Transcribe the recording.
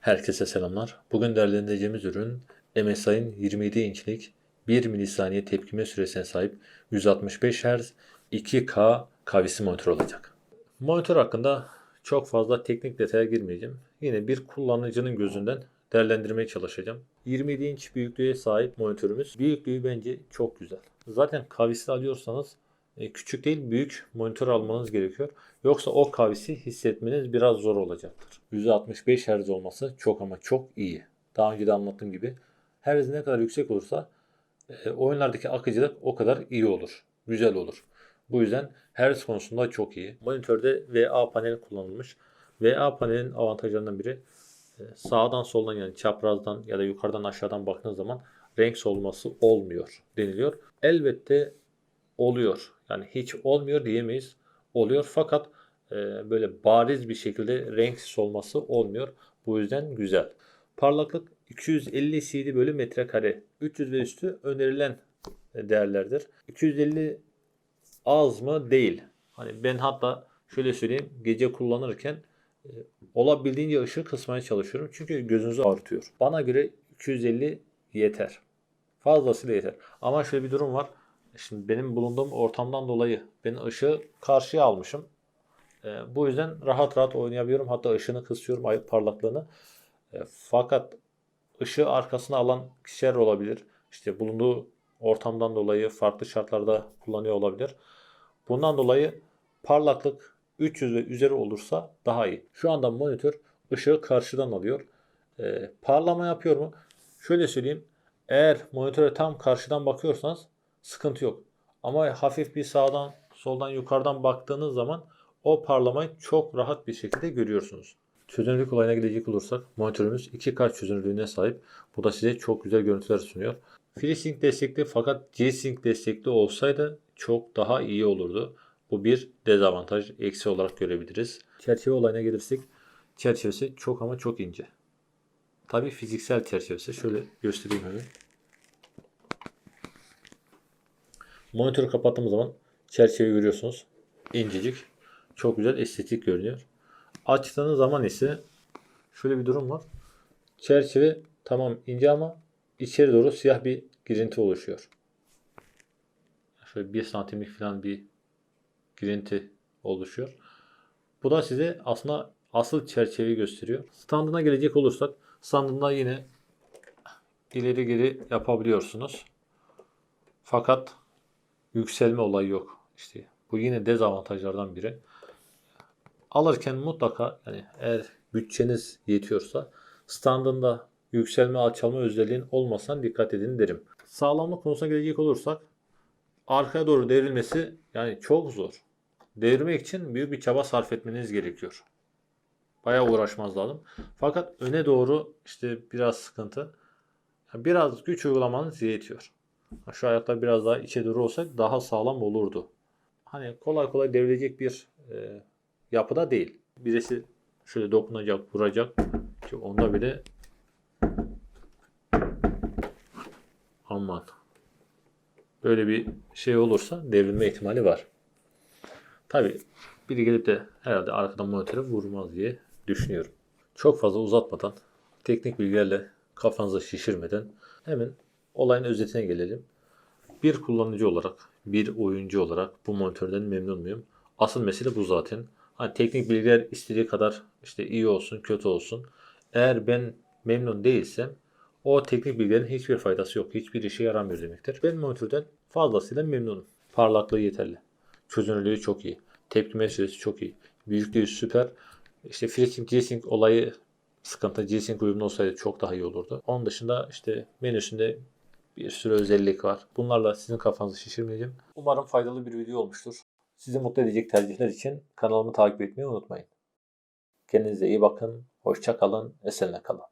Herkese selamlar. Bugün değerlendireceğimiz ürün MSI'ın 27 inçlik 1 milisaniye tepkime süresine sahip 165 Hz 2K kavisi monitör olacak. Monitör hakkında çok fazla teknik detaya girmeyeceğim. Yine bir kullanıcının gözünden değerlendirmeye çalışacağım. 27 inç büyüklüğe sahip monitörümüz. Büyüklüğü bence çok güzel. Zaten kavisi alıyorsanız küçük değil büyük monitör almanız gerekiyor. Yoksa o kavisi hissetmeniz biraz zor olacaktır. 165 Hz olması çok ama çok iyi. Daha önce de anlattığım gibi Hz ne kadar yüksek olursa e, oyunlardaki akıcılık o kadar iyi olur. Güzel olur. Bu yüzden Hz konusunda çok iyi. Monitörde VA paneli kullanılmış. VA panelin avantajlarından biri e, sağdan soldan yani çaprazdan ya da yukarıdan aşağıdan baktığınız zaman renk solması olmuyor deniliyor. Elbette oluyor. Yani hiç olmuyor diyemeyiz. Oluyor fakat e, böyle bariz bir şekilde renksiz olması olmuyor. Bu yüzden güzel. Parlaklık 250 CD bölü metrekare. 300 ve üstü önerilen değerlerdir. 250 az mı? Değil. Hani ben hatta şöyle söyleyeyim gece kullanırken e, olabildiğince ışığı kısmaya çalışıyorum. Çünkü gözünüzü ağrıtıyor. Bana göre 250 yeter. Fazlasıyla yeter. Ama şöyle bir durum var. Şimdi benim bulunduğum ortamdan dolayı ben ışığı karşıya almışım. E, bu yüzden rahat rahat oynayabiliyorum. Hatta ışığını kısıyorum ay- parlaklığını. E, fakat ışığı arkasına alan kişiler olabilir. İşte bulunduğu ortamdan dolayı farklı şartlarda kullanıyor olabilir. Bundan dolayı parlaklık 300 ve üzeri olursa daha iyi. Şu anda monitör ışığı karşıdan alıyor. E, parlama yapıyor mu? Şöyle söyleyeyim. Eğer monitöre tam karşıdan bakıyorsanız sıkıntı yok. Ama hafif bir sağdan, soldan, yukarıdan baktığınız zaman o parlamayı çok rahat bir şekilde görüyorsunuz. Çözünürlük olayına gelecek olursak monitörümüz 2K çözünürlüğüne sahip. Bu da size çok güzel görüntüler sunuyor. FreeSync destekli fakat G-Sync destekli olsaydı çok daha iyi olurdu. Bu bir dezavantaj, eksi olarak görebiliriz. Çerçeve olayına gelirsek çerçevesi çok ama çok ince. Tabi fiziksel çerçevesi. Şöyle göstereyim hemen. Monitörü kapattığımız zaman çerçeveyi görüyorsunuz. İncecik. Çok güzel estetik görünüyor. Açtığınız zaman ise şöyle bir durum var. Çerçeve tamam ince ama içeri doğru siyah bir girinti oluşuyor. Şöyle bir santimlik falan bir girinti oluşuyor. Bu da size aslında asıl çerçeveyi gösteriyor. Standına gelecek olursak standında yine ileri geri yapabiliyorsunuz. Fakat yükselme olayı yok. İşte bu yine dezavantajlardan biri. Alırken mutlaka yani eğer bütçeniz yetiyorsa standında yükselme alçalma özelliğin olmasına dikkat edin derim. Sağlamlık konusuna gelecek olursak arkaya doğru devrilmesi yani çok zor. Devirmek için büyük bir çaba sarf etmeniz gerekiyor. Bayağı uğraşmaz lazım. Fakat öne doğru işte biraz sıkıntı. Biraz güç uygulamanız yetiyor. Şu ayaklar biraz daha içe doğru olsaydı daha sağlam olurdu. Hani kolay kolay devrilecek bir e, yapıda değil. Birisi şöyle dokunacak, vuracak. Ki onda bile aman böyle bir şey olursa devrilme ihtimali var. Tabi biri gelip de herhalde arkadan monitöre vurmaz diye düşünüyorum. Çok fazla uzatmadan, teknik bilgilerle kafanızı şişirmeden hemen olayın özetine gelelim. Bir kullanıcı olarak, bir oyuncu olarak bu monitörden memnun muyum? Asıl mesele bu zaten. Hani teknik bilgiler istediği kadar işte iyi olsun, kötü olsun. Eğer ben memnun değilsem o teknik bilgilerin hiçbir faydası yok. Hiçbir işe yaramıyor demektir. Ben monitörden fazlasıyla memnunum. Parlaklığı yeterli. Çözünürlüğü çok iyi. Tepkime süresi çok iyi. Büyüklüğü süper. İşte FreeSync, G-Sync olayı sıkıntı. G-Sync uyumlu olsaydı çok daha iyi olurdu. Onun dışında işte menüsünde bir sürü özellik var. Bunlarla sizin kafanızı şişirmeyeceğim. Umarım faydalı bir video olmuştur. Sizi mutlu edecek tercihler için kanalımı takip etmeyi unutmayın. Kendinize iyi bakın. Hoşça kalın. Esenle kalın.